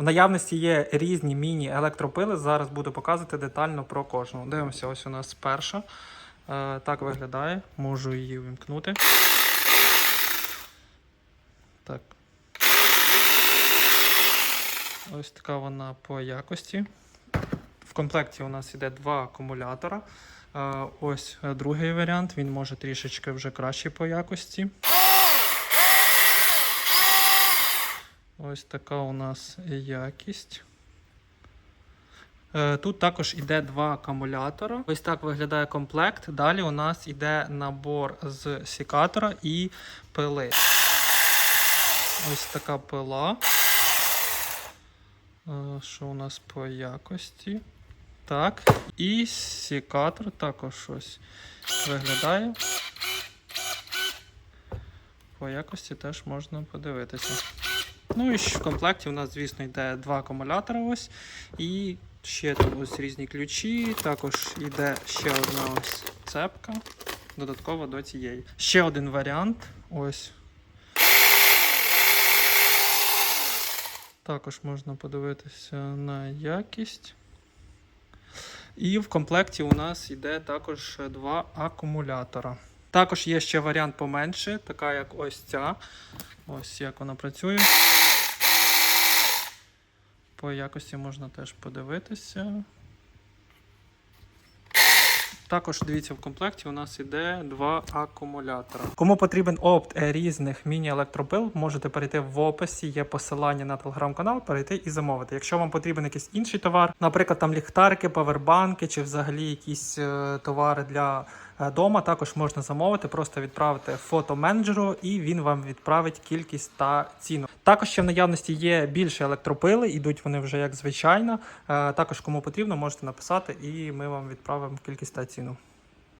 В наявності є різні міні-електропили. Зараз буду показувати детально про кожну. Дивимося, ось у нас перша. Е, Так виглядає. Можу її вимкнути. Так. Ось така вона по якості. В комплекті у нас іде два акумулятора. Е, Ось е, другий варіант, він може трішечки вже кращий по якості. Ось така у нас якість. Е, Тут також іде два акумулятора. Ось так виглядає комплект. Далі у нас іде набор з сікатора і пили. Ось така пила. Е, Що у нас по якості? Так. І сікатор також ось виглядає. По якості теж можна подивитися. Ну і в комплекті у нас, звісно, йде два акумулятора ось. І ще там ось різні ключі. Також йде ще одна ось цепка. Додатково до цієї. Ще один варіант. Ось. Також можна подивитися на якість. І в комплекті у нас йде також два акумулятора. Також є ще варіант поменше, така як ось ця. Ось як вона працює. По якості можна теж подивитися. Також дивіться, в комплекті у нас іде два акумулятора. Кому потрібен опт різних міні-електропил, можете перейти в описі, є посилання на телеграм-канал, перейти і замовити. Якщо вам потрібен якийсь інший товар, наприклад, там ліхтарики, павербанки чи взагалі якісь е, товари для е, дома, також можна замовити, просто відправити фото менеджеру, і він вам відправить кількість та ціну. Також ще в наявності є більше електропили, ідуть вони вже як звичайно. Е, Також кому потрібно, можете написати, і ми вам відправимо кількість та ціну.